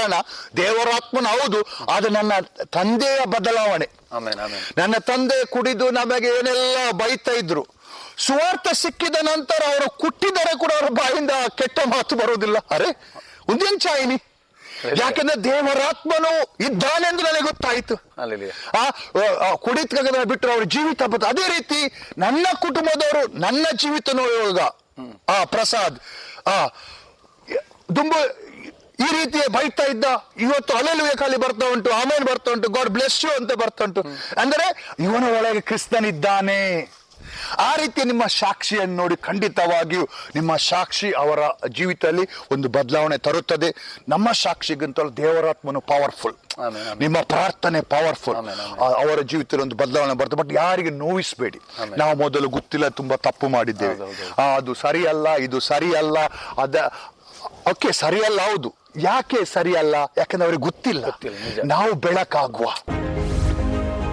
ಕಾರಣ ದೇವರಾತ್ಮನ ಹೌದು ಅದು ನನ್ನ ತಂದೆಯ ಬದಲಾವಣೆ. ನನ್ನ ತಂದೆ ಕುಡಿದು ನಮಗೆ ಏನೆಲ್ಲ ಬೈತಾ ಇದ್ರು ಸುವಾರ್ಥ ಸಿಕ್ಕಿದ ನಂತರ ಅವರು ಕುಟ್ಟಿದರೆ ಕೂಡ ಅವರ ಬಾಯಿಂದ ಕೆಟ್ಟ ಮಾತು ಬರುವುದಿಲ್ಲ. ಅರೆ ಒಂದೇನ್ ಚಾಯಿನಿ. ಯಾಕೆಂದ್ರೆ ದೇವರಾತ್ಮನು ಇದ್ದಾನೆಂದು ನನಗೆ ಗೊತ್ತಾಯ್ತು. ಆ ಕುಡಿತ ಬಿಟ್ಟರೆ ಅವ್ರ ಜೀವಿತ ಬದ ಅದೇ ರೀತಿ ನನ್ನ ಕುಟುಂಬದವರು ನನ್ನ ಜೀವಿತ ನೋಡುವಾಗ ಆ ಪ್ರಸಾದ್ ಆ ತುಂಬ ಈ ರೀತಿ ಬೈತಾ ಇದ್ದ ಇವತ್ತು ಅಲೆಲುವೆ ಖಾಲಿ ಬರ್ತಾ ಉಂಟು ಆಮೇಲೆ ಬರ್ತಾ ಉಂಟು ಗಾಡ್ ಬ್ಲೆಸ್ ಯು ಅಂತ ಬರ್ತಾ ಉಂಟು. ಅಂದರೆ ಇವನ ಒಳಗೆ ಕ್ರಿಸ್ತನಿದ್ದಾನೆ. ಆ ರೀತಿ ನಿಮ್ಮ ಸಾಕ್ಷಿಯನ್ನು ನೋಡಿ ಖಂಡಿತವಾಗಿಯೂ ನಿಮ್ಮ ಸಾಕ್ಷಿ ಅವರ ಜೀವಿತದಲ್ಲಿ ಒಂದು ಬದಲಾವಣೆ ತರುತ್ತದೆ. ನಮ್ಮ ಸಾಕ್ಷಿಗಿಂತಲೂ ದೇವರಾತ್ಮನು ಪವರ್ಫುಲ್. ನಿಮ್ಮ ಪ್ರಾರ್ಥನೆ ಪವರ್ಫುಲ್. ಅವರ ಜೀವಿತದಲ್ಲಿ ಒಂದು ಬದಲಾವಣೆ ಬರ್ತದೆ ಬಟ್ ಯಾರಿಗೆ ನೋವಿಸಬೇಡಿ. ನಾವು ಮೊದಲು ಗೊತ್ತಿಲ್ಲ ತುಂಬಾ ತಪ್ಪು ಮಾಡಿದ್ದೇವೆ. ಅದು ಸರಿಯಲ್ಲ ಇದು ಸರಿಯಲ್ಲ ಅದ ಓಕೆ ಸರಿಯಲ್ಲ ಹೌದು. ಯಾಕೆ ಸರಿಯಲ್ಲ ಯಾಕಂದ್ರೆ ಅವ್ರಿಗೆ ಗೊತ್ತಿಲ್ಲ. ಗೊತ್ತಿಲ್ಲ, ನಾವು ಬೆಳಕಾಗುವ.